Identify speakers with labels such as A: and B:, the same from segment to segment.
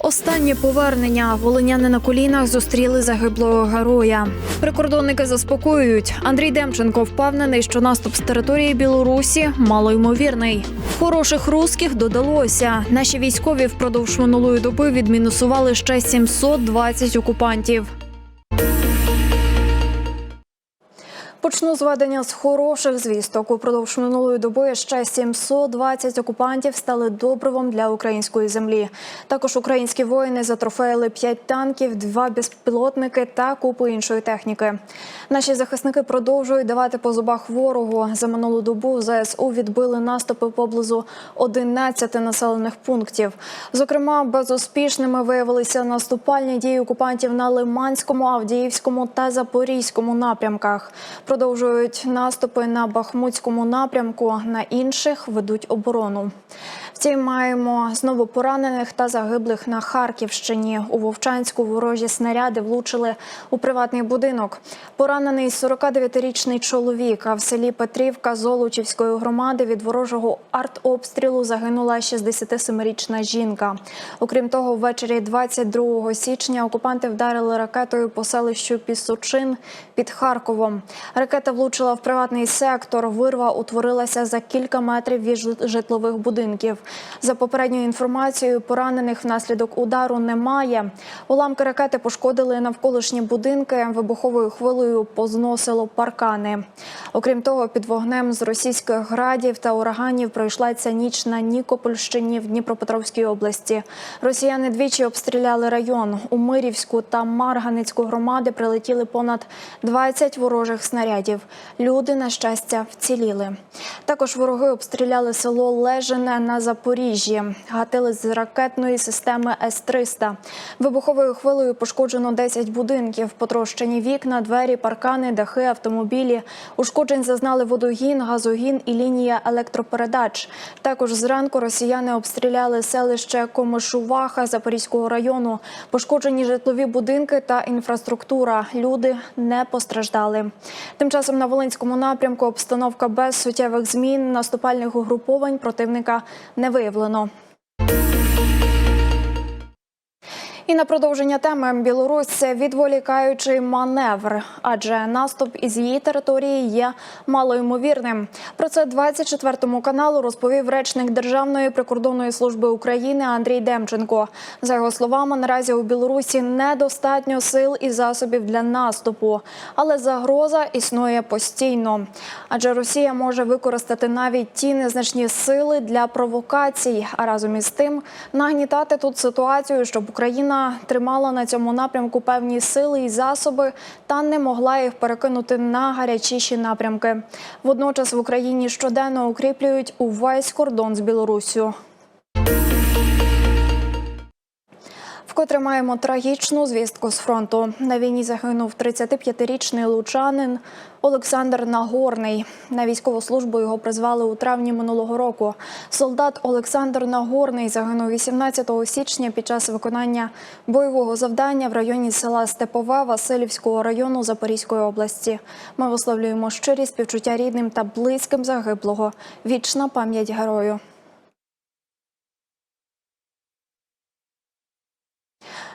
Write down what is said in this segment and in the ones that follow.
A: Останнє повернення волиняни на колінах зустріли загиблого героя. Прикордонники заспокоюють. Андрій Демченко впевнений, що наступ з території Білорусі малоймовірний. Хороших русських додалося. Наші військові впродовж минулої доби відмінусували ще 720 окупантів. Почну з ведення з хороших звісток. Упродовж минулої доби ще 720 окупантів стали добривом для української землі. Також українські воїни затрофеїли 5 танків, 2 безпілотники та купу іншої техніки. Наші захисники продовжують давати по зубах ворогу. За минулу добу ЗСУ відбили наступи поблизу 11 населених пунктів. Зокрема, безуспішними виявилися наступальні дії окупантів на Лиманському, Авдіївському та Запорізькому напрямках. Продовжують наступи на Бахмутському напрямку. На інших ведуть оборону. Втім, маємо знову поранених та загиблих на Харківщині. У Вовчанську ворожі снаряди влучили у приватний будинок. Поранений 49-річний чоловік. А в селі Петрівка Золочівської громади від ворожого артобстрілу загинула 67-річна жінка. Окрім того, ввечері 22 січня окупанти вдарили ракетою по селищу Пісочин під Харковом. Ракета влучила в приватний сектор. Вирва утворилася за кілька метрів від житлових будинків. За попередньою інформацією, поранених внаслідок удару немає. Уламки ракети пошкодили навколишні будинки. Вибуховою хвилею позносило паркани. Окрім того, під вогнем з російських градів та ураганів пройшла ця ніч на Нікопольщині в Дніпропетровській області. Росіяни двічі обстріляли район. У Мирівську та Марганецьку громади прилетіли понад 20 ворожих снарядів. Люди, на щастя, вціліли. Також вороги обстріляли село Лежине на Запоріжжі. Гатили з ракетної системи С-300. Вибуховою хвилею пошкоджено 10 будинків, потрощені вікна, двері, паркани, дахи, автомобілі. Ушкоджень зазнали водогін, газогін і лінія електропередач. Також зранку росіяни обстріляли селище Комишуваха Запорізького району. Пошкоджені житлові будинки та інфраструктура. Люди не постраждали. Тим часом на Волинському напрямку обстановка без суттєвих змін. Наступальних угруповань противника не виявлено. І на продовження теми Білорусь відволікаючий маневр, адже наступ із її території є малоймовірним. Про це 24 каналу розповів речник Державної прикордонної служби України Андрій Демченко. За його словами, наразі у Білорусі недостатньо сил і засобів для наступу, але загроза існує постійно. Адже Росія може використати навіть ті незначні сили для провокацій, а разом із тим нагнітати тут ситуацію, щоб Україна тримала на цьому напрямку певні сили і засоби та не могла їх перекинути на гарячіші напрямки. Водночас в Україні щоденно укріплюють увесь кордон з Білоруссю. Вкотре маємо трагічну звістку з фронту. На війні загинув 35-річний лучанин Олександр Нагорний. На військову службу його призвали у травні минулого року. Солдат Олександр Нагорний загинув 18 січня під час виконання бойового завдання в районі села Степове Васильівського району Запорізької області. Ми висловлюємо щирі співчуття рідним та близьким загиблого. Вічна пам'ять герою.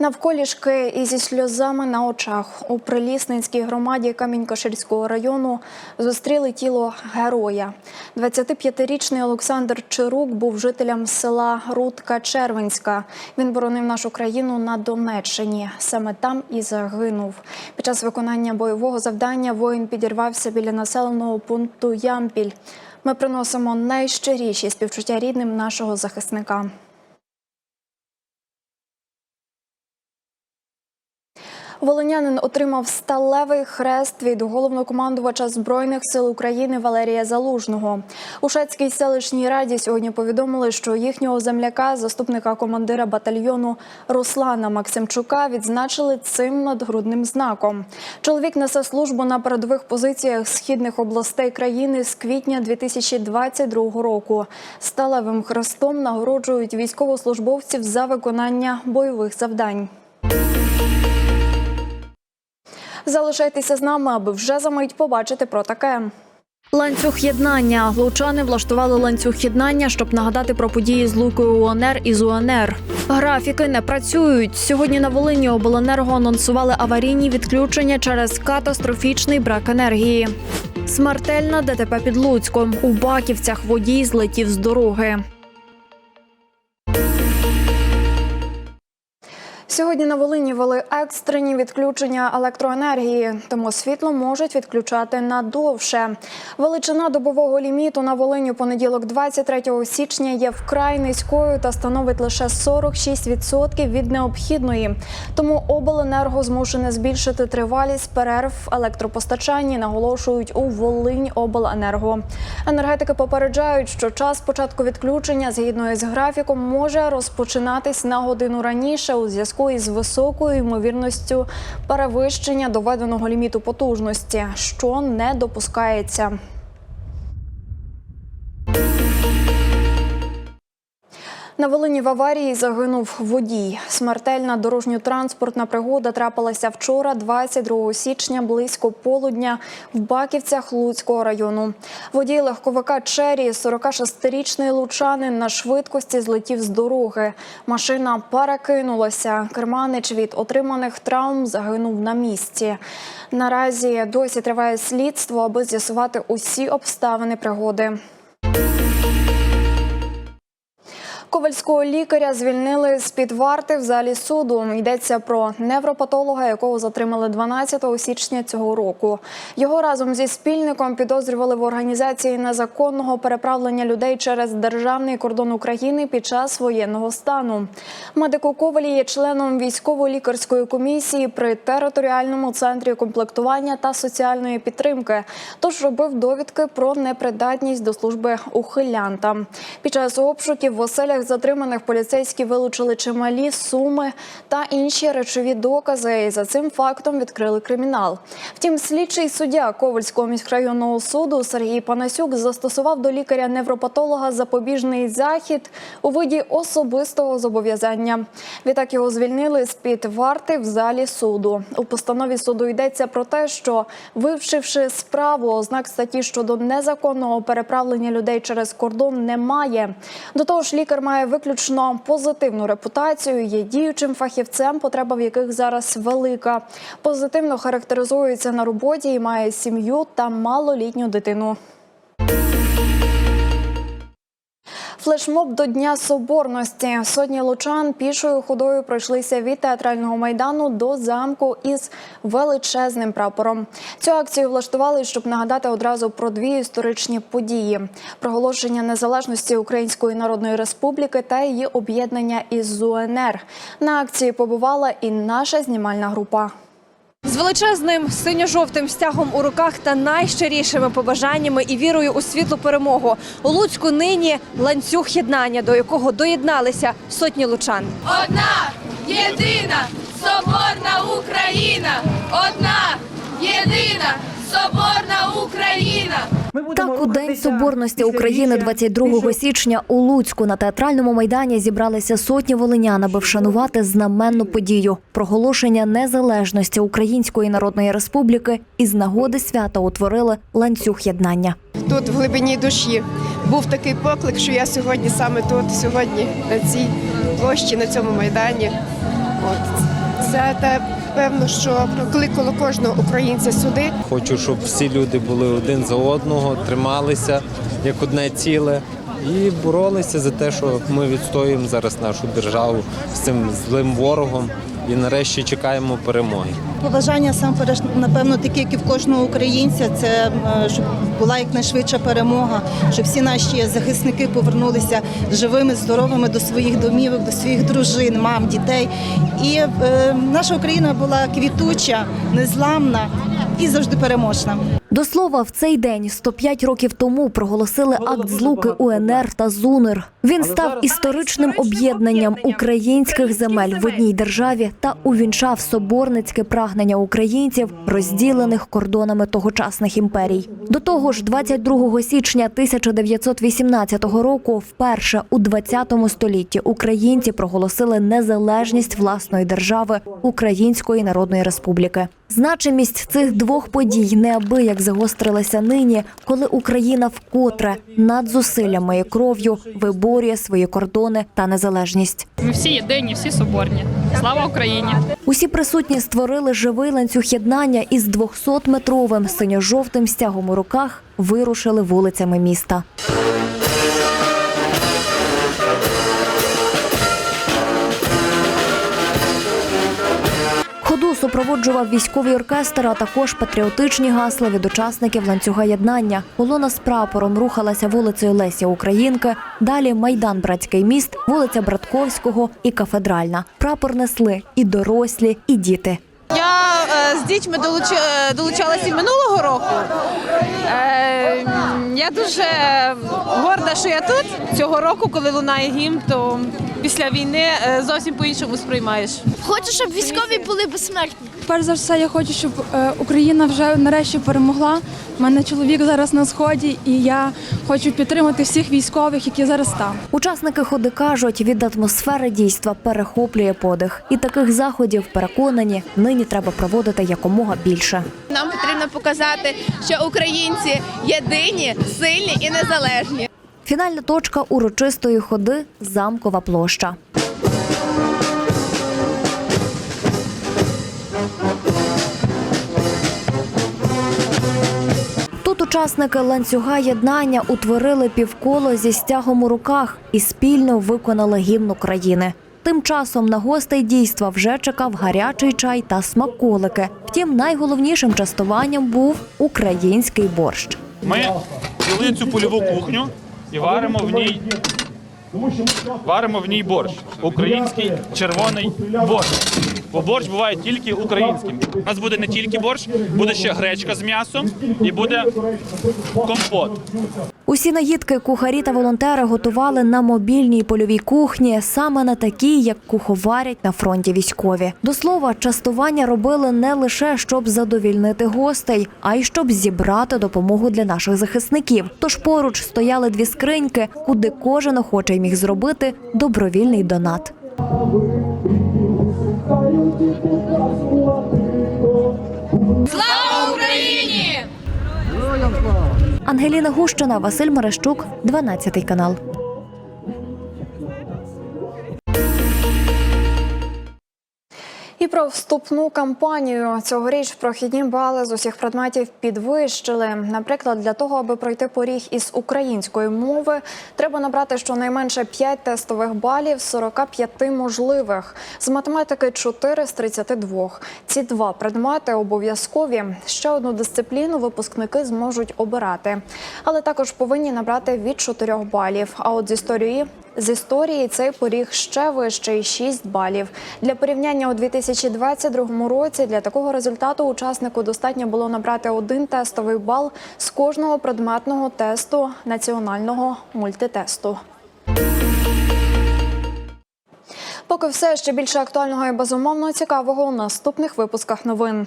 A: Навколішки і зі сльозами на очах у Прилісненській громаді Камінь-Каширського району зустріли тіло героя. 25-річний Олександр Чирук був жителем села Рудка Червенська. Він боронив нашу країну на Донеччині. Саме там і загинув. Під час виконання бойового завдання воїн підірвався біля населеного пункту Ямпіль. Ми приносимо найщиріші співчуття рідним нашого захисника. Волинянин отримав сталевий хрест від головнокомандувача збройних сил України Валерія Залужного. У Шацькій селищній раді сьогодні повідомили, що їхнього земляка, заступника командира батальйону Руслана Максимчука, відзначили цим надгрудним знаком. Чоловік несе службу на передових позиціях східних областей країни з квітня 2022 року. Сталевим хрестом нагороджують військовослужбовців за виконання бойових завдань. Залишайтеся з нами, аби вже за мить побачити про таке. Ланцюг єднання. Лучани влаштували ланцюг єднання, щоб нагадати про події з Лукою УНР із УНР. Графіки не працюють. Сьогодні на Волині обленерго анонсували аварійні відключення через катастрофічний брак енергії. Смертельна ДТП під Луцьком. У Баківцях водій злетів з дороги. Сьогодні на Волині вели екстрені відключення електроенергії, тому світло можуть відключати надовше. Величина добового ліміту на Волині понеділок, 23 січня, є вкрай низькою та становить лише 46% від необхідної. Тому обленерго змушене збільшити тривалість перерв в електропостачанні, наголошують у Волинь обленерго. Енергетики попереджають, що час початку відключення згідно із графіком може розпочинатись на годину раніше у зв'язку із високою ймовірністю перевищення доведеного ліміту потужності, що не допускається. На Волині в аварії загинув водій. Смертельна дорожньо-транспортна пригода трапилася вчора, 22 січня, близько полудня в Баківцях Луцького району. Водій легковика Чері, 46-річний лучанин, на швидкості злетів з дороги. Машина перекинулася. Керманич від отриманих травм загинув на місці. Наразі досі триває слідство, аби з'ясувати усі обставини пригоди. Ковальського лікаря звільнили з під варти в залі суду. Йдеться про невропатолога, якого затримали 12 січня цього року. Його разом зі спільником підозрювали в організації незаконного переправлення людей через державний кордон України під час воєнного стану. Медик у Ковалі є членом військово-лікарської комісії при територіальному центрі комплектування та соціальної підтримки. Тож робив довідки про непридатність до служби ухилянта. Під час обшуків в оселях затриманих поліцейські вилучили чималі суми та інші речові докази. І за цим фактом відкрили кримінал. Втім, слідчий суддя Ковальського міськрайонного суду Сергій Панасюк застосував до лікаря-невропатолога запобіжний захід у виді особистого зобов'язання. Відтак його звільнили з під варти в залі суду. У постанові суду йдеться про те, що вивчивши справу, ознак статті щодо незаконного переправлення людей через кордон немає. До того ж, лікар має виключно позитивну репутацію, є діючим фахівцем, потреба в яких зараз велика. Позитивно характеризується на роботі і має сім'ю та малолітню дитину. Флешмоб до Дня Соборності. Сотні лучан пішою ходою пройшлися від театрального майдану до замку із величезним прапором. Цю акцію влаштували, щоб нагадати одразу про дві історичні події: проголошення незалежності Української Народної Республіки та її об'єднання із УНР. На акції побувала і наша знімальна група.
B: З величезним синьо-жовтим стягом у руках та найщирішими побажаннями і вірою у світлу перемогу у Луцьку нині ланцюг єднання, до якого доєдналися сотні лучан.
C: Одна єдина соборна Україна, одна єдина соборна Україна.
D: Так, у День Соборності України 22 січня у Луцьку на театральному майдані зібралися сотні волинян, аби вшанувати знаменну подію проголошення незалежності Української Народної Республіки і з нагоди свята утворили ланцюг єднання.
E: тут в глибині душі був такий поклик, що я сьогодні саме тут, сьогодні на цій площі, на цьому майдані. От це те певно, що прокликало кожного українця сюди.
F: Хочу, щоб всі люди були один за одного, трималися як одне ціле і боролися за те, що ми відстоюємо зараз нашу державу з цим злим ворогом і нарешті чекаємо перемоги.
G: Побажання сам напевно такі, як і в кожного українця, це е, щоб була якнайшвидша перемога, щоб всі наші захисники повернулися живими, здоровими до своїх домівок, до своїх дружин, мам, дітей. І е, наша Україна була квітуча, незламна і завжди переможна.
D: До слова, в цей день 105 років тому проголосили акт злуки УНР та ЗУНР. Він став історичним об'єднанням українських земель в одній державі та увінчав соборницьке прагнення українців, розділених кордонами тогочасних імперій. До того ж, 22 січня 1918 року, вперше у 20 столітті, українці проголосили незалежність власної держави Української Народної Республіки. Значимість цих двох подій неабияк загострилася нині, коли Україна вкотре над зусиллями і кров'ю виборює свої кордони та незалежність.
H: Ми всі єдині, всі соборні. Слава Україні!
D: Усі присутні створили живий ланцюг єднання із 200-метровим синьо-жовтим стягом у руках вирушили вулицями міста. Супроводжував військовий оркестр, а також патріотичні гасла від учасників ланцюга єднання. Колона з прапором рухалася вулицею Лесі Українки. Далі майдан Братський міст, вулиця Братковського і кафедральна. Прапор несли і дорослі, і діти.
I: Я е, з дітьми долуч... е, долучалася минулого року. Е, я дуже горда, що я тут цього року, коли лунає гімн, то після війни зовсім по-іншому сприймаєш.
C: Хочу, щоб військові були безсмертні.
J: Перш за все, я хочу, щоб е, Україна вже нарешті перемогла. У мене чоловік зараз на сході, і я хочу підтримати всіх військових, які зараз там.
D: Учасники ходи кажуть, від атмосфери дійства перехоплює подих. І таких заходів переконані, нині треба проводити якомога більше.
C: Нам потрібно показати, що українці єдині, сильні і незалежні.
D: Фінальна точка урочистої ходи замкова площа. Тут учасники ланцюга єднання утворили півколо зі стягом у руках і спільно виконали гімн України. Тим часом на гостей дійства вже чекав гарячий чай та смаколики. Втім, найголовнішим частуванням був український борщ.
K: Ми взяли цю польову кухню і варимо в ній. Варимо в ній борщ. Український червоний борщ. Бо борщ буває тільки українським. У нас буде не тільки борщ, буде ще гречка з м'ясом і буде компот.
D: Усі наїдки кухарі та волонтери готували на мобільній польовій кухні, саме на такій, як куховарять на фронті військові. До слова, частування робили не лише щоб задовільнити гостей, а й щоб зібрати допомогу для наших захисників. Тож поруч стояли дві скриньки, куди кожен охочий міг зробити добровільний донат.
C: Слава Україні!
D: Ангеліна Гущина, Василь Мерещук, 12 канал.
A: Про вступну кампанію цьогоріч прохідні бали з усіх предметів підвищили. Наприклад, для того, аби пройти поріг із української мови, треба набрати щонайменше 5 тестових балів з 45 можливих. З математики 4 з 32. Ці два предмети обов'язкові. Ще одну дисципліну випускники зможуть обирати, але також повинні набрати від 4 балів. А от з історії з історії цей поріг ще вищий 6 балів. Для порівняння у 2022 році для такого результату учаснику достатньо було набрати один тестовий бал з кожного предметного тесту національного мультитесту. Поки все ще більше актуального і безумовно цікавого у наступних випусках новин.